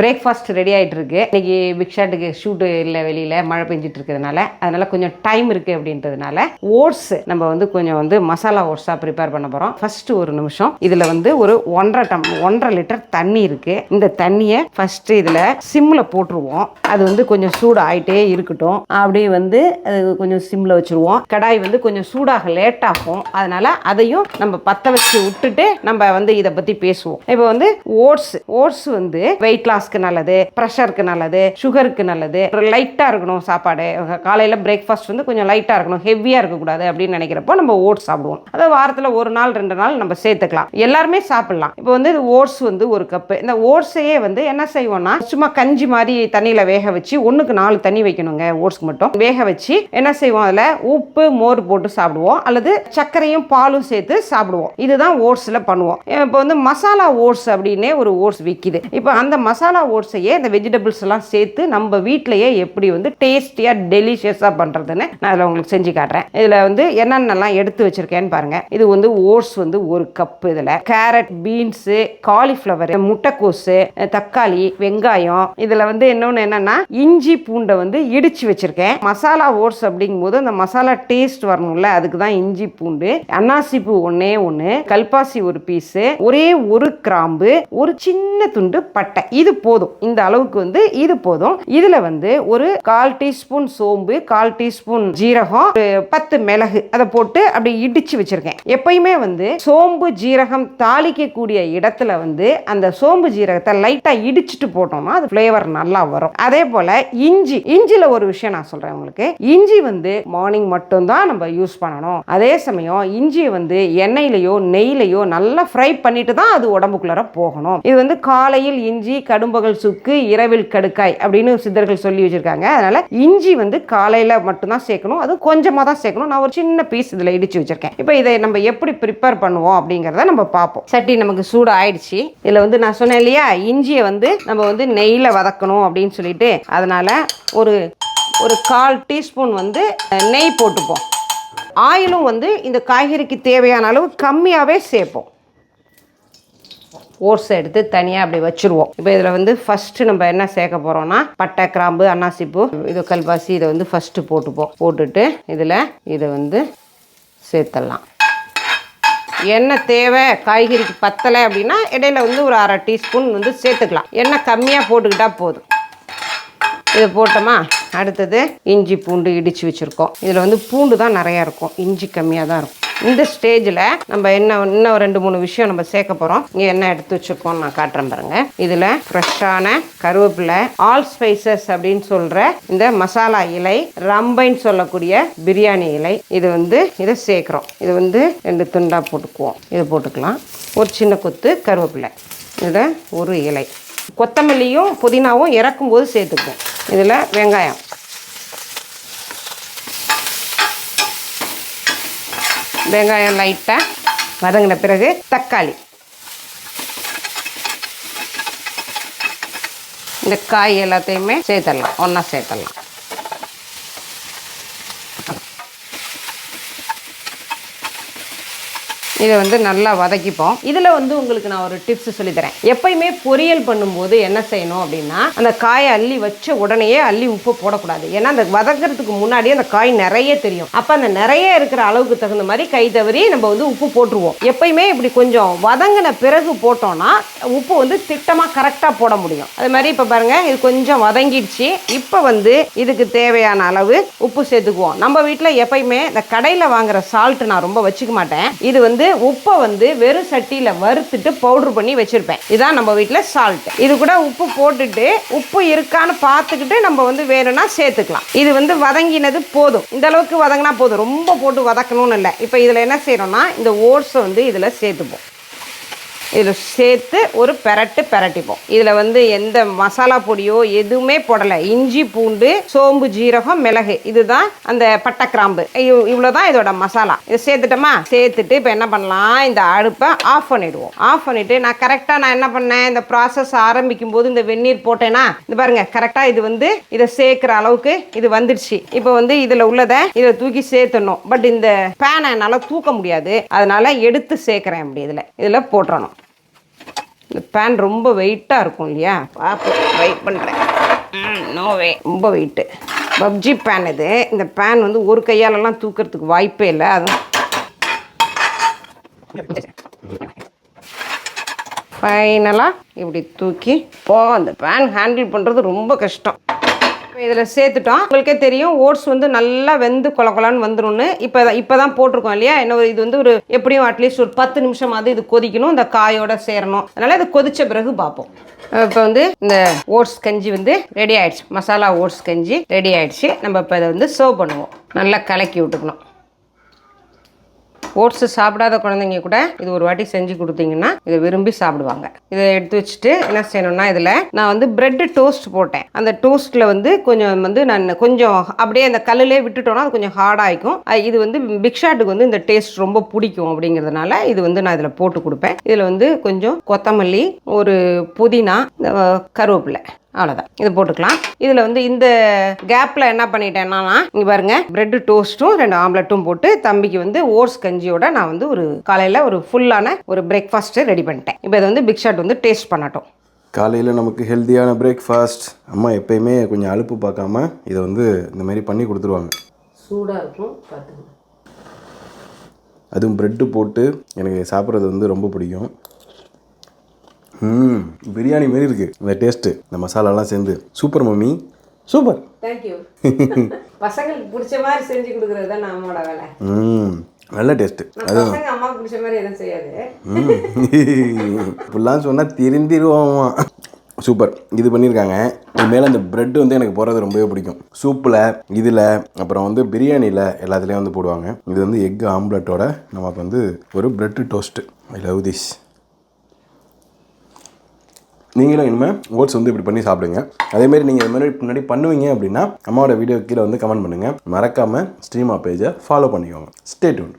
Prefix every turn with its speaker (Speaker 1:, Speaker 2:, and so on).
Speaker 1: Breakfast ready ஆகிட்டுருக்கு இன்றைக்கி இன்னைக்கு பிக் ஷாட்டுக்கு ஷூட்டு இல்லை வெளியில் மழை பெஞ்சிட்டு இருக்கிறதுனால அதனால் கொஞ்சம் டைம் இருக்குது அப்படின்றதுனால ஓட்ஸ் நம்ம வந்து கொஞ்சம் வந்து மசாலா ஓட்ஸாக ப்ரிப்பேர் பண்ண போகிறோம் ஃபஸ்ட்டு ஒரு நிமிஷம். இதில் வந்து ஒரு ஒன்றரை டம் ஒன்றரை லிட்டர் தண்ணி இருக்குது இந்த தண்ணியை ஃபஸ்ட்டு இதில் சிம்மில் போட்டுருவோம். அது வந்து கொஞ்சம் சூடு ஆகிட்டே இருக்கட்டும். அப்படியே வந்து அது கொஞ்சம் சிம்மில் வச்சுருவோம். கடாய் வந்து கொஞ்சம் சூடாக லேட் ஆகும். அதையும் நம்ம பற்ற வச்சு விட்டுட்டு நம்ம வந்து இதை பற்றி பேசுவோம். இப்போ வந்து ஓட்ஸ் ஓட்ஸ் வந்து வெயிட் லாஸ் லாஸ்க்கு நல்லது ப்ரெஷருக்கு நல்லது சுகருக்கு நல்லது. லைட்டாக இருக்கணும் சாப்பாடு. காலையில் பிரேக்ஃபாஸ்ட் வந்து கொஞ்சம் லைட்டாக இருக்கணும் ஹெவியாக இருக்கக்கூடாது அப்படின்னு நினைக்கிறப்போ நம்ம ஓட்ஸ் சாப்பிடுவோம். அதாவது வாரத்தில் ஒரு நாள் ரெண்டு நாள் நம்ம சேர்த்துக்கலாம். எல்லாருமே சாப்பிடலாம். இப்போ வந்து ஓட்ஸ் வந்து ஒரு கப்பு. இந்த ஓட்ஸையே வந்து என்ன செய்வோம்னா சும்மா கஞ்சி மாதிரி தண்ணியில் வேக வச்சு ஒன்றுக்கு நாலு தண்ணி வைக்கணுங்க ஓட்ஸ்க்கு மட்டும். வேக வச்சு என்ன செய்வோம் அதில்? உப்பு மோர் போட்டு சாப்பிடுவோம். அல்லது சர்க்கரையும் பாலும் சேர்த்து சாப்பிடுவோம். இதுதான் ஓட்ஸில் பண்ணுவோம். இப்போ வந்து மசாலா ஓட்ஸ் அப்படின்னே ஒரு ஓட்ஸ் விற்கிது இப்போ அந்த மசாலா மசாலா ஓட்ஸையே இந்த வெஜிடபிள்ஸ் எல்லாம் சேர்த்து நம்ம வீட்டிலேயே எப்படி வந்து டேஸ்டியாக டெலிஷியஸாக பண்ணுறதுன்னு நான் அதில் உங்களுக்கு செஞ்சு காட்டுறேன். இதில் வந்து என்னென்னலாம் எடுத்து வச்சிருக்கேன்னு பாருங்க. இது வந்து ஓட்ஸ் வந்து ஒரு கப்பு இதில். கேரட் பீன்ஸு காலிஃப்ளவர் முட்டைக்கோஸு தக்காளி வெங்காயம். இதில் வந்து இன்னொன்று என்னன்னா இஞ்சி பூண்டை வந்து இடிச்சு வச்சிருக்கேன். மசாலா ஓட்ஸ் அப்படிங்கும்போது அந்த மசாலா டேஸ்ட் வரணும்ல அதுக்கு தான் இஞ்சி பூண்டு. அன்னாசி பூ ஒன்னே ஒன்று கல்பாசி ஒரு பீஸு ஒரே ஒரு கிராம்பு ஒரு சின்ன துண்டு பட்டை. இது போதும். இந்த அளவுக்கு வந்து இது போதும். இதுல வந்து ஒரு கால் டீஸ்பூன் சோம்பு கால் டீஸ்பூன் ஜீரகம் ஒரு பத்து மிளகு அதை போட்டு அப்படி இடிச்சு வச்சிருக்கேன். எப்பயுமே வந்து சோம்பு ஜீரகம் தாளிக்கக்கூடிய இடத்துல வந்து அந்த சோம்பு ஜீரகத்தை லைட்டா இடிச்சிட்டு போட்டோம்னா அது ஃப்ளேவர் நல்லா வரும். அதே போல இஞ்சி இஞ்சில ஒரு விஷயம் நான் சொல்றேன் உங்களுக்கு. இஞ்சி வந்து மார்னிங் மட்டும்தான் நம்ம யூஸ் பண்ணணும். அதே சமயம் இஞ்சியை வந்து எண்ணெயிலையோ நெய்லையோ நல்லா ஃப்ரை பண்ணிட்டு தான் அது உடம்புக்குள்ளார போகணும். இது வந்து காலையில் இஞ்சி கடும்பகல் சுக்கு இரவில் கடுக்காய் அப்படின்னு சித்தர்கள் சொல்லி வச்சிருக்காங்க. அதனால இஞ்சி வந்து காலையில மட்டும்தான் சேர்க்கணும். அது கொஞ்சமாக தான் சேர்க்கணும். நான் ஒரு சின்ன பீஸ் இதில் இடிச்சு வச்சிருக்கேன். இப்போ இதை நம்ம எப்படி ப்ரிப்பேர் பண்ணுவோம் அப்படிங்கிறத நம்ம பார்ப்போம். சட்டி நமக்கு சூடு ஆயிடுச்சு இதில் வந்து நான் சொன்னேன் இல்லையா இஞ்சியை வந்து நம்ம வந்து நெய்யில் வதக்கணும் அப்படின்னு சொல்லிட்டு. அதனால ஒரு ஒரு கால் டீஸ்பூன் வந்து நெய் போட்டுப்போம். ஆயிலும் வந்து இந்த காய்கறிக்கு தேவையான அளவு கம்மியாகவே சேர்ப்போம். ஓட்ஸை எடுத்து தனியாக அப்படி வச்சுருவோம். இப்போ இதில் வந்து ஃபஸ்ட்டு நம்ம என்ன சேர்க்க போகிறோம்னா பட்டை கிராம்பு அன்னாசிப்பூ இது கல்பாசி இதை வந்து ஃபஸ்ட்டு போட்டுப்போம். போட்டுட்டு இதில் இதை வந்து சேர்த்துடலாம். எண்ணெய் தேவை காய்கறிக்கு பத்தலை அப்படின்னா இடையில வந்து ஒரு அரை டீஸ்பூன் வந்து சேர்த்துக்கலாம். எண்ணெய் கம்மியாக போட்டுக்கிட்டால் போதும். இது போட்டோமா? அடுத்தது இஞ்சி பூண்டு இடித்து வச்சுருக்கோம். இதில் வந்து பூண்டு தான் நிறையா இருக்கும். இஞ்சி கம்மியாக தான் இருக்கும். இந்த ஸ்டேஜில் நம்ம என்ன இன்னும் ரெண்டு மூணு விஷயம் நம்ம சேர்க்க போகிறோம் இங்கே என்ன எடுத்து வச்சுருக்கோம் நான் காட்டுறேன் பாருங்க. இதில் ஃப்ரெஷ்ஷான கருவேப்பிலை ஆல் ஸ்பைசஸ் அப்படின்னு சொல்கிற இந்த மசாலா இலை ரம்பைன்னு சொல்லக்கூடிய பிரியாணி இலை இது வந்து இதை சேர்க்குறோம். இது வந்து ரெண்டு துண்டாக போட்டுக்குவோம். இதை போட்டுக்கலாம். ஒரு சின்ன கொத்து கருவேப்பிலை. இதை ஒரு இலை. கொத்தமல்லியும் புதினாவும் இறக்கும்போது சேர்த்துக்குவோம். இதில் வெங்காயம். வெங்காயம் லைட்டாக வதங்கின பிறகு தக்காளி. இந்த காய் எல்லாத்தையுமே சேர்த்துடலாம் ஒன்றா சேர்த்துடலாம் இதை வந்து நல்லா வதக்கிப்போம். இதில் வந்து உங்களுக்கு நான் ஒரு டிப்ஸ் சொல்லித்தரேன் எப்பயுமே பொரியல் பண்ணும்போது என்ன செய்யணும் அப்படின்னா அந்த காயை அள்ளி வச்ச உடனேயே அள்ளி உப்பு போடக்கூடாது. ஏன்னா அந்த வதக்கிறதுக்கு முன்னாடி அந்த காய் நிறைய தெரியும். அப்போ அந்த நிறைய இருக்கிற அளவுக்கு தகுந்த மாதிரி கை தவறி நம்ம வந்து உப்பு போட்டுருவோம். எப்பயுமே இப்படி கொஞ்சம் வதங்கின பிறகு போட்டோம்னா உப்பு வந்து திட்டமாக கரெக்டாக போட முடியும். அது மாதிரி இப்போ பாருங்க இது கொஞ்சம் வதங்கிடுச்சு. இப்போ வந்து இதுக்கு தேவையான அளவு உப்பு சேர்த்துக்குவோம். நம்ம வீட்டில் எப்பயுமே இந்த கடையில் வாங்குற சால்ட் நான் ரொம்ப வச்சுக்க மாட்டேன். இது வந்து உப்பை வந்து வெறும் சட்டியில் வறுத்துட்டு பவுடர் பண்ணி வச்சுருப்பேன். இதான் நம்ம வீட்டில் சால்ட் இது கூட உப்பு போட்டுட்டு உப்பு இருக்கான்னு பார்த்துக்கிட்டு நம்ம வந்து வேணும்னா சேர்த்துக்கலாம். இது வந்து வதங்கினது போதும். இந்த அளவுக்கு வதங்கினா போதும். ரொம்ப போட்டு வதக்கணும்னு இல்லை. இப்போ இதில் என்ன செய்யறோம்னா இந்த ஓட்ஸை வந்து இதில் சேர்த்துப்போம். இதில் சேர்த்து ஒரு பெரட்டு பெரட்டிப்போம். இதில் வந்து எந்த மசாலா பொடியோ எதுவுமே போடலை. இஞ்சி பூண்டு சோம்பு ஜீரகம் மிளகு. இதுதான் அந்த பட்டை கிராம்பு இவ்- இதோட மசாலா. இதை சேர்த்துட்டோமா? சேர்த்துட்டு இப்போ என்ன பண்ணலாம்? இந்த அடுப்பை ஆஃப் பண்ணிவிடுவோம் ஆஃப் பண்ணிவிட்டு நான் கரெக்டாக நான் என்ன பண்ணேன்? இந்த ப்ராசஸ் ஆரம்பிக்கும் போது இந்த வெந்நீர் போட்டேன்னா இந்த பாருங்கள் கரெக்டாக இது வந்து இதை சேர்க்குற அளவுக்கு இது வந்துடுச்சு. இப்போ வந்து இதில் உள்ளதை இதில் தூக்கி சேர்த்துடணும். பட் இந்த பேனை என்னால் தூக்க முடியாது. அதனால் எடுத்து சேர்க்குறேன் அப்படி இதில். இதில் போட்டுறணும். இந்த பேன் ரொம்ப வெயிட்டாக இருக்கும் இல்லையா? பார்ப்போம் வெயிட் பண்ணுறேன் நோ வே ரொம்ப வெயிட்டு பப்ஜி பேன் இது. இந்த பேன் வந்து ஒரு கையாலலாம் தூக்கிறதுக்கு வாய்ப்பே இல்லை. அது ஃபைனலாக இப்படி தூக்கி போ. அந்த பேன் ஹேண்டில் பண்ணுறது ரொம்ப கஷ்டம். இதில் சேர்த்துட்டோம். உங்களுக்கே தெரியும் ஓட்ஸ் வந்து நல்லா வெந்து கொல கொலன்னு வந்துரும்னு. இப்போ இப்போ தான் போட்டிருக்கோம் இல்லையா? என்ன ஒரு- இது வந்து ஒரு எப்படியும் அட்லீஸ்ட் ஒரு பத்து நிமிஷமாவது இது கொதிக்கணும் இந்த காயோட சேரணும். அதனால் இது கொதித்த பிறகு பார்ப்போம். இப்போ வந்து இந்த ஓட்ஸ் கஞ்சி வந்து ரெடி ஆயிடுச்சு. மசாலா ஓட்ஸ் கஞ்சி ரெடி ஆயிடுச்சு. நம்ம இப்போ இதை வந்து சர்வ் பண்ணுவோம். நல்லா கலக்கி விட்டுக்கணும். ஓட்ஸ் சாப்பிடாத குழந்தைங்க கூட இது ஒரு வாட்டி செஞ்சு கொடுத்தீங்கன்னா இதை விரும்பி சாப்பிடுவாங்க. இதை எடுத்து வச்சுட்டு என்ன செய்யணும்னா இதில் நான் வந்து பிரெட் டோஸ்ட் போட்டேன். அந்த டோஸ்ட்டில் வந்து கொஞ்சம் வந்து நான் கொஞ்சம் அப்படியே அந்த கல்லுலே விட்டுட்டோம்னா அது கொஞ்சம் ஹார்டாகிக்கும் இது வந்து பிக்ஷாட்டுக்கு வந்து இந்த டேஸ்ட் ரொம்ப பிடிக்கும் அப்படிங்கிறதுனால இது வந்து நான் இதில் போட்டு கொடுப்பேன். இதில் வந்து கொஞ்சம் கொத்தமல்லி ஒரு புதினா இந்த கருவேப்பிலை. அவ்வளோதான் இது போட்டுக்கலாம். இதில் வந்து இந்த கேப்பில் என்ன பண்ணிட்டேன்னா இங்கே பாருங்க பிரெட் டோஸ்ட்டும் ரெண்டு ஆம்லெட்டும் போட்டு தம்பிக்கு வந்து ஓட்ஸ் கஞ்சியோட நான் வந்து ஒரு காலையில் ஒரு ஃபுல்லான ஒரு பிரேக்ஃபாஸ்ட்டு ரெடி பண்ணிட்டேன். இப்போ இதை வந்து பிக் ஷாட் வந்து டேஸ்ட் பண்ணட்டும்.
Speaker 2: காலையில் நமக்கு ஹெல்த்தியான பிரேக்ஃபாஸ்ட் அம்மா எப்பயுமே கொஞ்சம் அலுப்பு பார்க்காம இதை வந்து இந்த மாதிரி பண்ணி கொடுத்துருவாங்க.
Speaker 1: சூடாக இருக்கும் பார்த்துக்கோங்க.
Speaker 2: அதுவும் ப்ரெட்டு போட்டு எனக்கு சாப்பிட்றது வந்து ரொம்ப பிடிக்கும். ம் பிரியாணி மாரி இருக்குது இந்த டேஸ்ட்டு இந்த மசாலாலாம் சேர்ந்து. Super mummy. சூப்பர்
Speaker 1: தேங்க்யூ பசங்களுக்கு பிடிச்ச மாதிரி செஞ்சு கொடுக்குறது தான் நம்மளோட வேலை.
Speaker 2: ம் நல்ல டேஸ்ட்டு
Speaker 1: பசங்க அம்மாவுக்கு பிடிச்ச மாதிரி எதுவும் செய்யாது.
Speaker 2: இப்படிலாம் சொன்னால் திருந்திருவோமா? சூப்பர் இது பண்ணியிருக்காங்க மேலே அந்த பிரெட் வந்து எனக்கு போடுறது ரொம்பவே பிடிக்கும். சூப்பில் இதில் அப்புறம் வந்து பிரியாணியில் எல்லாத்துலேயும் வந்து போடுவாங்க. இது வந்து எக் ஆம்லெட்டோட நமக்கு வந்து ஒரு bread toast I love this நீங்களும் இனிமேல் ஓட்ஸ் வந்து இப்படி பண்ணி சாப்பிடுங்க. அதேமாரி நீங்கள் இது மாதிரி முன்னாடி பண்ணுவீங்க அப்படின்னா அம்மாவோட வீடியோ கீழே வந்து கமெண்ட் பண்ணுங்கள் மறக்காமல் ஸ்ட்ரீமா பேஜை ஃபாலோ பண்ணிக்கோங்க. ஸ்டே டூன்